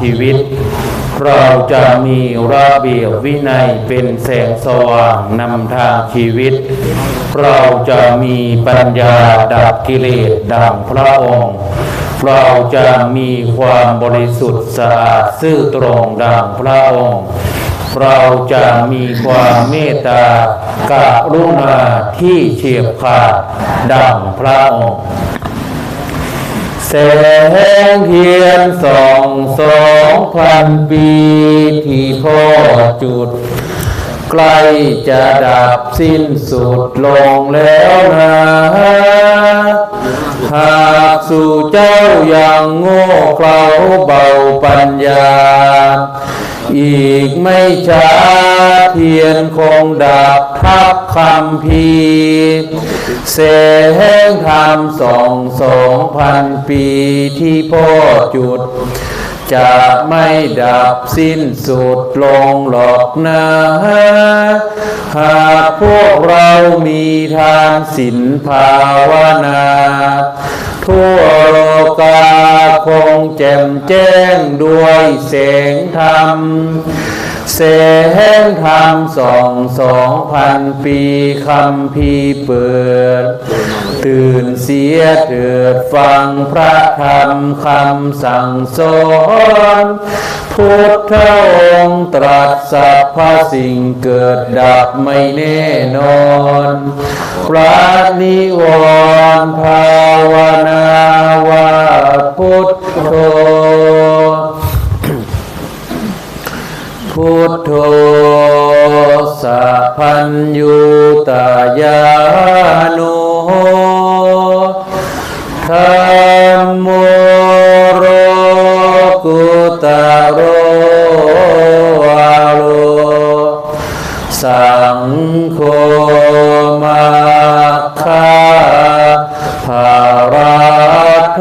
ชีวิต เราจะมีระเบียบวินัยเป็นแสงสว่างนำทางชีวิต เราจะมีปัญญาดับกิเลสดังพระองค์เราจะมีความบริสุทธิ์สะอาดซื่อตรงดังพระองค์ เราจะมีความเมตตากรุณาที่เฉียบขาดดังพระองค์ แสงเทียนสองสองพันปีที่พ่อจุด ใกล้จะดับสิ้นสุดลงแล้วนะหากสู่เจ้าอย่างโง่เขลาเบาปัญญา อีกไม่ช้าเทียนคงดับทับคำพีร์แสงธรรมสองสองพันปีที่พ่อจุด จะไม่ดับสิ้นสุดลงหรอกนะหากพวกเรามีทานศีลภาวนา ทั่วโลกาคงแจ่มแจ้งด้วยแสงธรรมแสงธรรมสองสองพันปีคำพีเปิด ตื่นเสียเถิดฟังพระธรรมคำสั่งสอนพุทธองค์ตรัสสัพพสิ่งเกิดดับไม่แน่นอนพระนิวรณภาวนาว่าพุทโธพุทโธสัพพัญญูตายานุ ราโท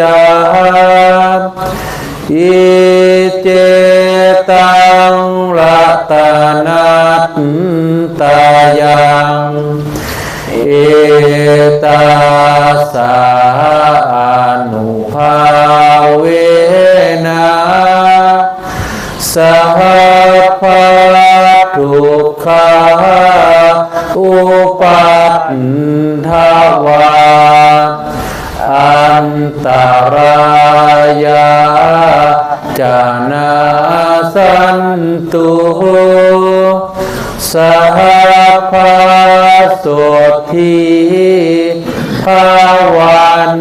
จาอิเจตังรัตนัตตายังเอตาสานุภาเวนะสหพาทุกขา อุปัฏฐวาอันตรายาจานาสันตุสหพาโสทีภาวัน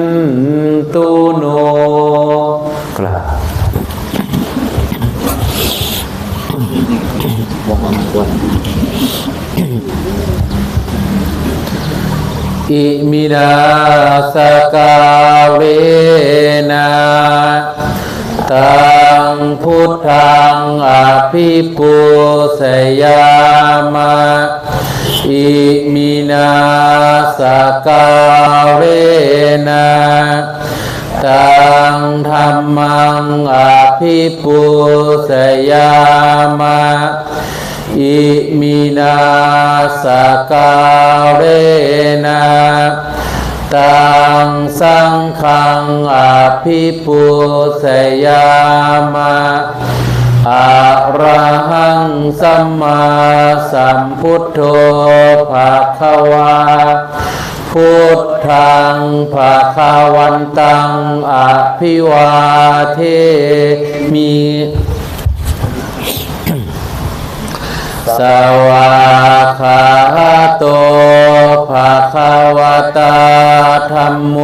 อิมินาสกาเวนะตังพุทธังอภิปุสยามะอิมินาสกาเวนะตังธรรมังอภิปุสยามะ อิมินาสกาเรนะตังสังขังอภิปุสยามะอะระหังสัมมาสัมพุทโธภะคะวาพุทธังภะคะวันตังอภิวาเทมิ สวากขาโตภะคะวะตาธัมโม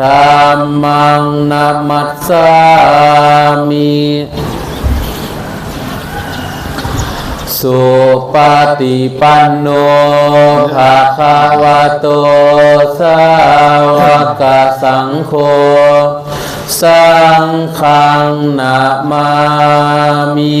ธัมมังนัมมัสสามิสุปฏิปันโนภะคะวะโตสาวกสังโฆสังฆังนามามิ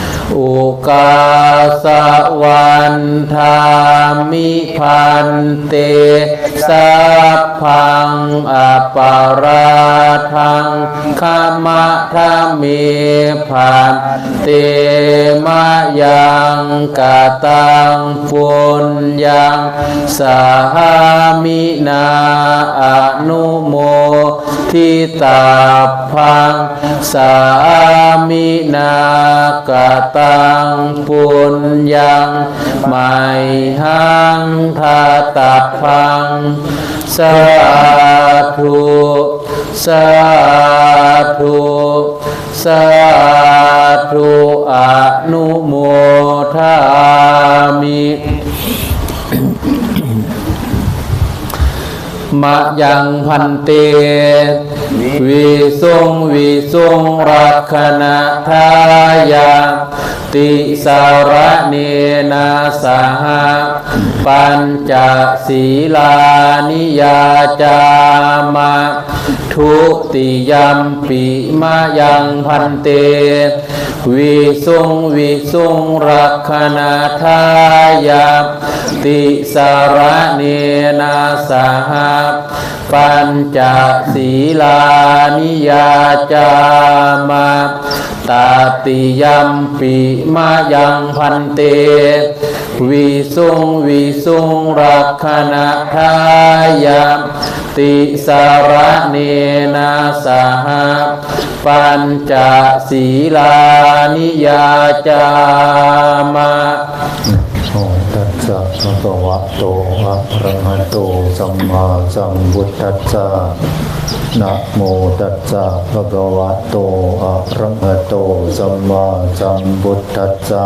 อุกาสวันธามิพันเตสัพพังอปาราทังขมะทะเมพันเตมะยังกะตังปุญญังสหามินาอนุโมทิตาพังสามินากะตังปุญญังไมหังทาตาพังสาธุสาธุสาธุอนุโมทามิ มะยังพันเตวิสุงวิสุงรักขณะทายาติสารเนนาสหปัญจศีลานิยาจามะ ทุติยมปิมะยังพันเต วิสุงวิสุงรักขณะทายาติสารเนนาสหปัญจศีลานิยาจามะตาติยมปิมายังพันเต วิสุงวิสุงรักขณะทายา ติสารเนนาสหปัญจศีลานิยาจามะโอตัสสะภะคะวะโตอะระหะโตสัมมาสัมพุทธัสสะนะโมตัสสะภะคะวะโตอะระหะโตสัมมาสัมพุทธัสสะ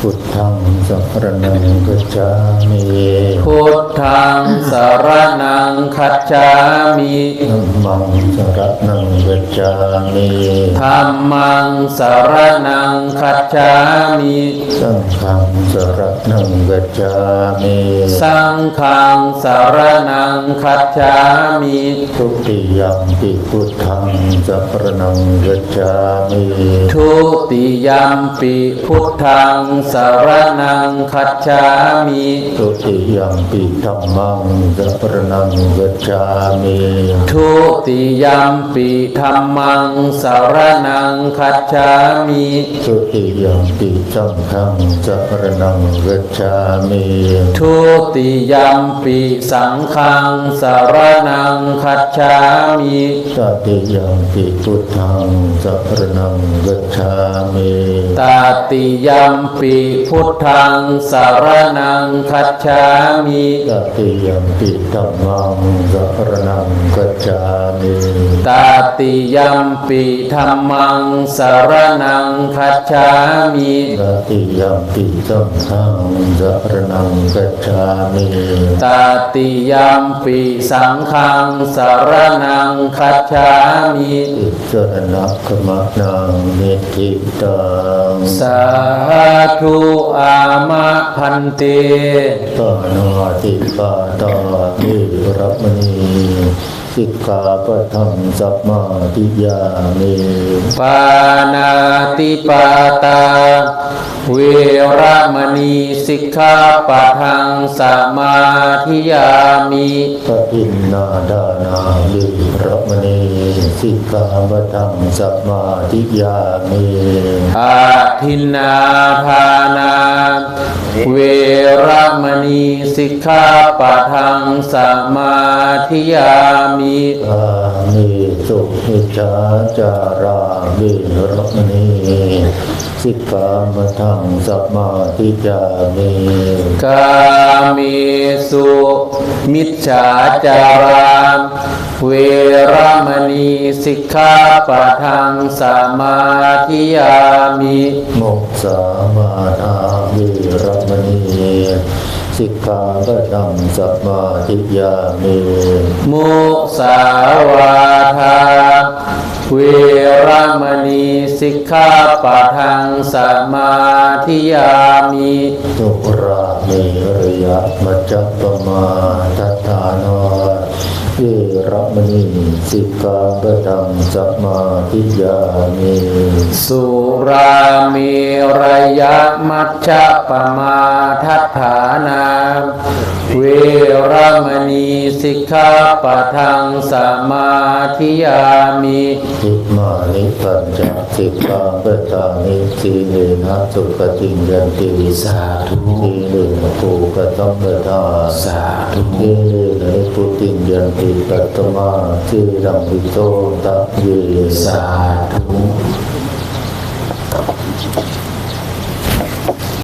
พุทธังสัพพะนังกัจจามิพุทธังสรนังคัจฉามิธัมมังสรณังกัจจามิธัมมังสรนังคัจฉามิสังฆังสรณังกัจจามิสังฆังสรนังคัจฉามิทุติยัมปิพุทธังสัพพะนังกัจจามิทุติยัมปิพุทธังสรนังคัจฉามิทุติยัมปิธัมมังสัพพะนังกัจจามิทุติยัมปิธัมมังสรนังคัจฉามิทุติยัมปิสังฆังสัพพะนังกัจจามิทุติยัมปิสังฆังสรนังคัจฉามิตติยัมปิพุทธังสัพพะนังกัจฉามิตาติยัมปิพุทธังสรนังคัจฉามิตติยัมปิธัมมังสัพพะนังกัจจามิตาติยัมปิธัมมังสรนังคัจฉามิตติยัมปิสังฆังสัพพะนังกัจจามิตาติยัมปิสังฆังสรนังคัจฉามิอิจรณะขมะนังนิทิตังสาธุอามะพันเตปานาติปาตาทิรมณีสิกขาปะทังสัมมาทิยามิปานาติปาตา เวเวระมณีสิกขาปะทังสมาธิยามิปฏินนาดานาวิระมณีสิกขาปะทังสัมมาทิยามิอาทินนาทานาเวระมณีสิกขาปะทังสมาธิยามิอามิสุหิจาจาราวิระมณี สิกขาปะทังสัมมาทิยามิกาเมสุ มิจฉาจาราเวระมณีสิกขาปะทังสมาธิยามิโมกสามานาวิระมณี สิกขาปะทังสัมมาทิยามีมุสาวาทาเวรมณีสิกขาปะทังสัมาทิยามีทุรามีรยะมัจจปมาทัฏฐานว เวระมณีสิกขาปะทังสัมมาทิยามิสุราเมรยะมัชฌะปมาทัฏฐานาเวระมณีสิกขาปะทังสมาธิยามิทิมานิปัญจสิกขาปะทานิสีเลนะสุขติยันติสาธุสีเลนะภูกตัมปทาสาธุสีเลนะพุติยันติกัตตมาสีรังวิโตตะเยสาธุ